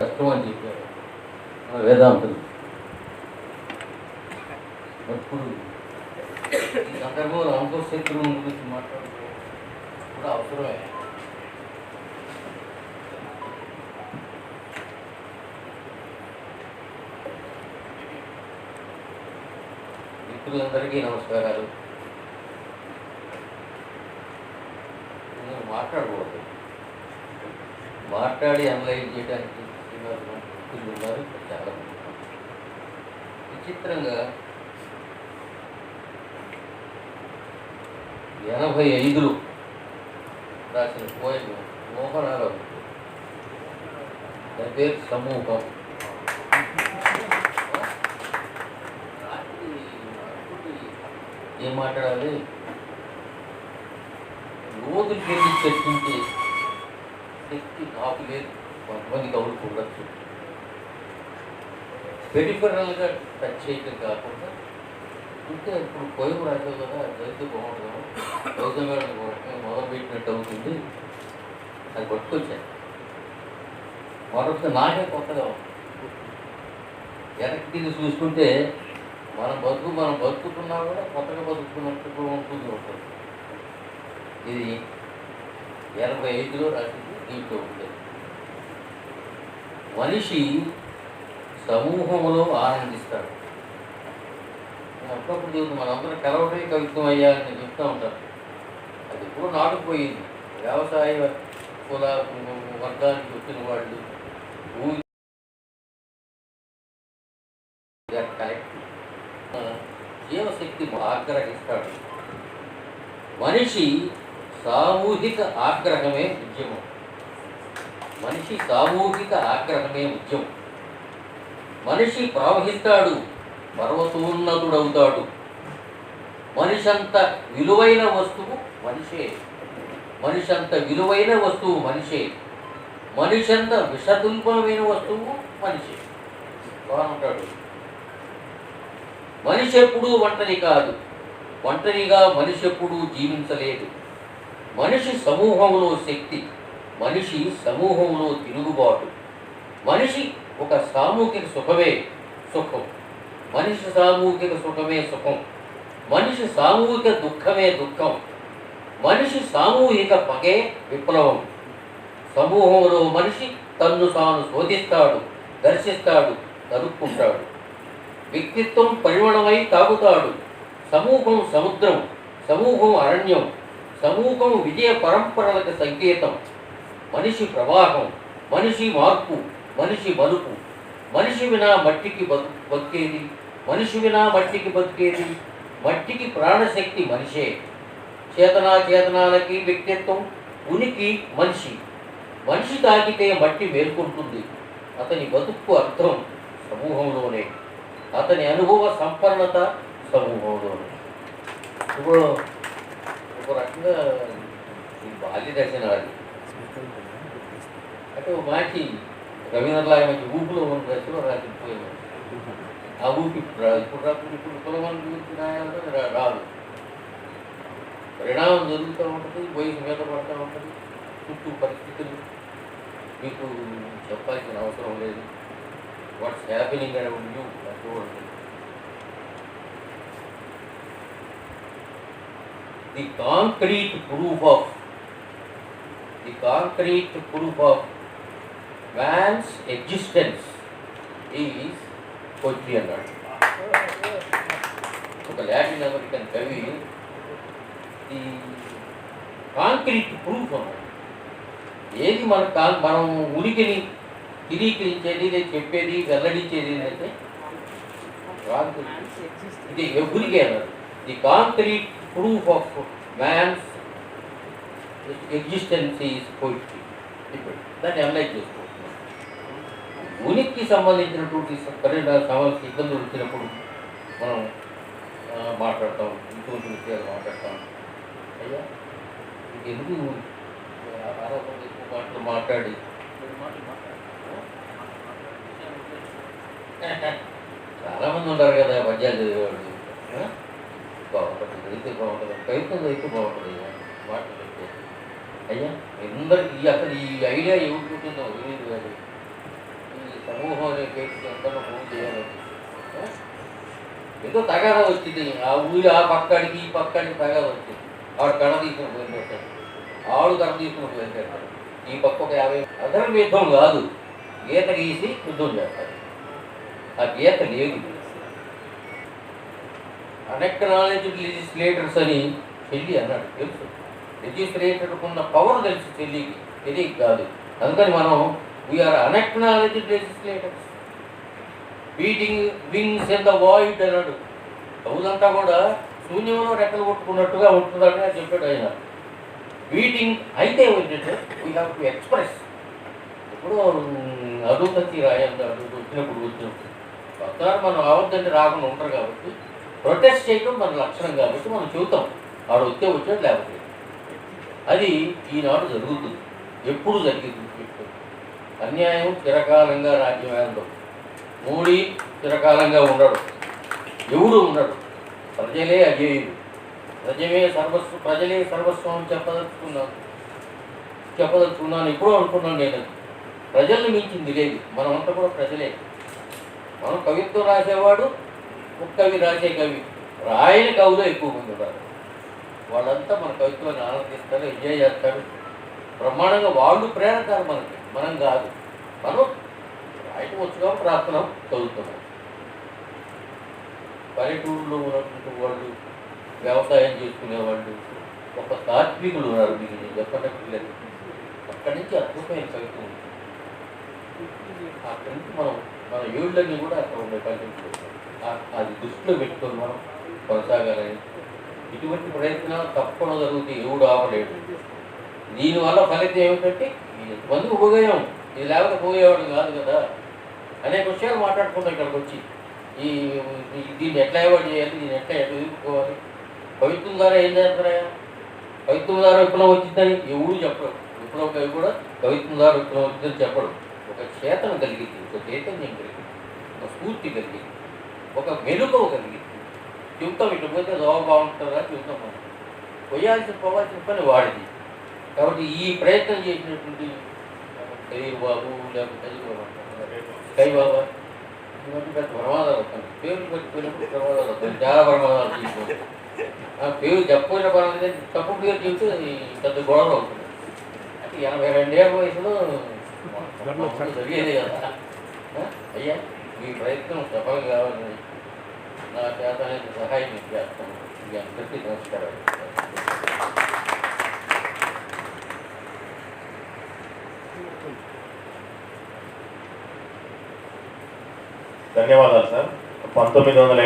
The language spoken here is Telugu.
కష్టం అని చెప్పారు. మన వేదాంతులు అప్పుడు ఈ సందర్భంలో అంకుశత్రువు గురించి మాట్లాడుకోవడం కూడా అవసరమే. మిత్రులందరికీ నమస్కారాలు. మాట్లాడకూడదు. మాట్లాడి అనలైజ్ చేయడానికి శ్రీనివాస్ వ్యక్తులు ఉన్నారు చాలా విచిత్రంగా ఎనభై ఐదులో రాసిన పోయిన మోహనారావు దాని పేరు సమూహం. ఏం మాట్లాడాలి? రోజులు వెళ్ళి చర్చించే శక్తి నాకు లేదు. కొంతమంది కవులు చూడచ్చు పెరిఫరల్గా టచ్ చేయటం కాకుండా అంటే ఇప్పుడు పోయం రాశావు కదా చదివితే బాగుంటుంది చదువుతా మేడం మొదలు పెట్టినట్టు అవుతుంది. అది పట్టుకొచ్చాను మరొకసారి నాకే కొత్తగా వెనక్కి తిరిగి చూసుకుంటే మనం బతుకు మనం బతుకుతున్నా కూడా కొత్తగా బతుకుతున్నట్టు కూడా ఉంటుంది ఉంటుంది ఇది ఎనభై ఐదులో రాసింది దీంట్లో మనిషి సమూహంలో ఆనందిస్తాడు. అప్పుడప్పుడు చెబుతూ మనందరం కలవడే కవిత్వం అయ్యాలని చెప్తూ ఉంటారు. అది ఎప్పుడూ నాటుకుపోయింది. వ్యవసాయ కుల వర్గానికి వచ్చిన వాళ్ళు భూమి జీవశక్తి ఆగ్రహిస్తాడు. మనిషి సామూహిక ఆగ్రహమే ఉద్యమం మనిషి సామూహిక ఆగ్రహమే ముఖ్యం. మనిషి ప్రవహిస్తాడు పర్వతోన్నతుడవుతాడు. మనిషి అంత విలువైన వస్తువు మనిషే. మనిషి అంత విలువైన వస్తువు మనిషే. మనిషి అంత విషతుల్పమైన వస్తువు మనిషే. అంటాడు. మనిషి ఎప్పుడూ ఒంటరి కాదు. ఒంటరిగా మనిషి ఎప్పుడూ జీవించలేదు. మనిషి సమూహంలో శక్తి. మనిషి సమూహంలో తిరుగుబాటు. మనిషి ఒక సామూహిక సుఖమే సుఖం. మనిషి సామూహిక సుఖమే సుఖం. మనిషి సామూహిక దుఃఖమే దుఃఖం. మనిషి సామూహిక పగే విప్లవం. సమూహంలో మనిషి తన్ను తాను శోధిస్తాడు దర్శిస్తాడు కనుక్కుంటాడు వ్యక్తిత్వం పరిమళమై తాగుతాడు. సమూహం సముద్రం సమూహం అరణ్యం సమూహం విజయ పరంపరలకు సంకేతం. మనిషి ప్రవాహం మనిషి మార్పు మనిషి మలుపు మనిషి వినా మట్టికి బతికేది మనిషి వినా మట్టికి బతికేది. మట్టికి ప్రాణశక్తి మనిషే. చేతనా చేతనాలకి వ్యక్తిత్వం ఉనికి మనిషి. మనిషి తాకితే మట్టి మేల్కొంటుంది. అతని బతుకు అర్థం సమూహంలోనే. అతని అనుభవ సంపన్నత సమూహంలోనే. ఇప్పుడు ఒక రకంగా బాల్య దశ నాది అంటే ఒక మంచి రవీంద్రలాగా మంచి ఊపులో ఉన్న దశలో రాసిపోయాను ఆ ఊపి ఇప్పుడు రాదు ఇప్పుడు రాకుండా ఇప్పుడు గురించి రాయాలంటే రాదు. పరిణామం జరుగుతూ ఉంటుంది వయసు మీద పడుతూ ఉంటుంది చుట్టూ పరిస్థితులు. మీకు చెప్పాల్సిన అవసరం లేదు. వాట్స్ హ్యాపెనింగ్ అనే ఉండి చూడండి the concrete proof of the concrete proof of man's existence is poetry అన్నాడు ఒక లాటిన్ అమెరికన్ కవి ఈ కాంక్రీట్ ప్రూఫ్ అన్నాడు ఏది మన కా మనం ఉనికిని స్థిరీకరించేది లేదా చెప్పేది వెల్లడించేది ఏంటంటే కాంక్రీట్ ఇది ఎవ్వరికి అన్నారు the concrete proof of man's existence is poetry ఇప్పుడు దాన్ని అనలైజ్ చేసుకోవచ్చు ఉనికి సంబంధించినటువంటి పరిణామ సమస్య ఇబ్బందులు వచ్చినప్పుడు మనం మాట్లాడతాం. ఇటువంటి విషయాలు మాట్లాడతాం. అయ్యా ఇది ఎందుకు ఆరోపణలు ఎక్కువ మాటలు మాట్లాడి. చాలా మంది ఉన్నారు కదా పద్యాలు చదివేవాళ్ళు? బాగుంటుంది చదివితే బాగుంటుంది ప్రయత్నం చదివితే బాగుంటుంది. అయ్యా మాటలు చెప్తే అయ్యా అందరికి ఈ అసలు ఈ ఐడియా ఎవరు పుట్టిందో తెలియదు సమూహం అనే కేసుకి ఎంతనో ఫోన్ చేయాలి ఏదో తగాదా వచ్చింది. ఆ ఊరి ఆ పక్కడికి ఈ పక్కడికి తగాదా వచ్చింది. ఆడు కడ తీసుకుని పోయింటాడు ఆడు కడ తీసుకుని పోయింటాడు ఈ పక్క ఒక యాభై అదనం యుద్ధం కాదు. గీత గీసి యుద్ధం చేస్తారు. ఆ గీత లేదు. అనెక్నాలజ్డ్ లెజిస్లేటర్స్ అని చెల్లి అన్నాడు. తెలుసు. లెజిస్లేటర్కు ఉన్న పవర్ తెలుసు చెల్లికి. తెలియక కాదు. అందుకని మనం we are unacknowledged legislators beating wings in the void అన్నాడు కవులంతా కూడా శూన్యంలో రెక్కలు కొట్టుకున్నట్టుగా ఉంటుందని అని చెప్పాడు ఆయన. బీటింగ్ అయితే ఏంటంటే వీ హ్యావ్ టు ఎక్స్ప్రెస్ ఇప్పుడు అడుగుతీ రాయండి వచ్చినప్పుడు వచ్చినప్పుడు ఒకసారి మనం అవద్దంటే రాకుండా ఉంటారు కాబట్టి ప్రొటెస్ట్ చేయడం మన లక్షణం కాబట్టి మనం చెబుతాం. ఆడు వచ్చే వచ్చాడు లేకపోతే. అది ఈనాడు జరుగుతుంది. ఎప్పుడు జరిగింది? అన్యాయం చిరకాలంగా రాజ్యమేందో మోడీ చిరకాలంగా ఉండడు. ఎవరు ఉండడు? ప్రజలే అజేయులు. ప్రజమే సర్వస్వ ప్రజలే సర్వస్వం అని చెప్పదలుచుకున్నాను. చెప్పదలుచుకున్నాను ఎప్పుడూ అనుకున్నాను నేను ప్రజల్ని మించింది లేదు. మనమంతా కూడా ప్రజలే. మనం కవిత్వం రాసేవాడు ఒక కవి రాసే కవి. రాయని కవులు ఎక్కువ మంది ఉన్నారు. వాళ్ళంతా మన కవిత్వాన్ని ఆనందిస్తారు ఎంజాయ్ చేస్తారు. బ్రహ్మాండంగా వాళ్ళు ప్రేరకారు మనకి. మనం కాదు. మనం రాయటవచ్చుగా ప్రార్థన చదువుతున్నాం. పల్లెటూరులో ఉన్నటువంటి వాళ్ళు వ్యవసాయం చేసుకునేవాళ్ళు ఒక తాత్వికులు ఉన్నారు మీకు నేను చెప్పనట్లేదు అక్కడి నుంచి అద్భుతమైన కవిత్వం ఉంటుంది అక్కడి నుంచి మనం మన ఏళ్ళని కూడా అక్కడ ఉండే పల్లెటూరు అది దృష్టిలో పెట్టుకొని మనం కొనసాగాలని ఇటువంటి ప్రయత్నాలు తప్పకుండా జరుగుతాయి. ఎవడు ఆపలేడు. దీనివల్ల ఫలితం ఏమిటంటే ఎంతమందికి ఉపయోగం ఇది లేకపోతే పోయేవాడు కాదు కదా. అనేక విషయాలు మాట్లాడుకుంటాం ఇక్కడికి వచ్చి. ఈ దీన్ని ఎట్లా అవాయిడ్ చేయాలి దీన్ని ఎట్లా ఎట్లా ఎదుర్కోవాలి? కవిత్వం ద్వారా ఏం చేస్తారా కవిత్వం ద్వారా విప్లవం వచ్చిందని ఎవరు చెప్పడం విప్లవం కవి కూడా కవిత్వం ద్వారా విప్లవం వచ్చిందని చెప్పడం ఒక చేతన కలిగింది ఒక చైతన్యం కలిగింది ఒక స్ఫూర్తి కలిగింది ఒక మెలుకవ కలిగింది. చెబుతాం ఇటు పోతే దోవ బాగుంటుందా? చెబుతాం మనం. పోయాల్సిన పోవాల్సిన పని వాడిది. కాబట్టి ఈ ప్రయత్నం చేసినటువంటి కరీర్ బాబు లేకపోతే కరీర్ బాబు? అంటారు. కై బాబా? ఇటువంటి పెద్ద ప్రమాదాలు వస్తాయి. పేరు పెట్టుకున్నప్పుడు ప్రమాదాలు వస్తాయి. చాలా ప్రమాదాలు తీసుకుంటాయి ఆ పేరు చెప్పిన పర్వాలేదు తప్పు పేరు చెబితే అది పెద్ద గొడవ అవుతుంది అంటే ఎనభై రెండేళ్ళ వయసులో మొత్తం జరిగేది కదా. ఆ? అయ్యా మీ ప్రయత్నం సఫలం కావాలని నా చేత అనేది సహాయం మీకు చేస్తాను. మీ అందరికీ నమస్కారాలు. ధన్యవాదాలు సార్. పంతొమ్మిది వందల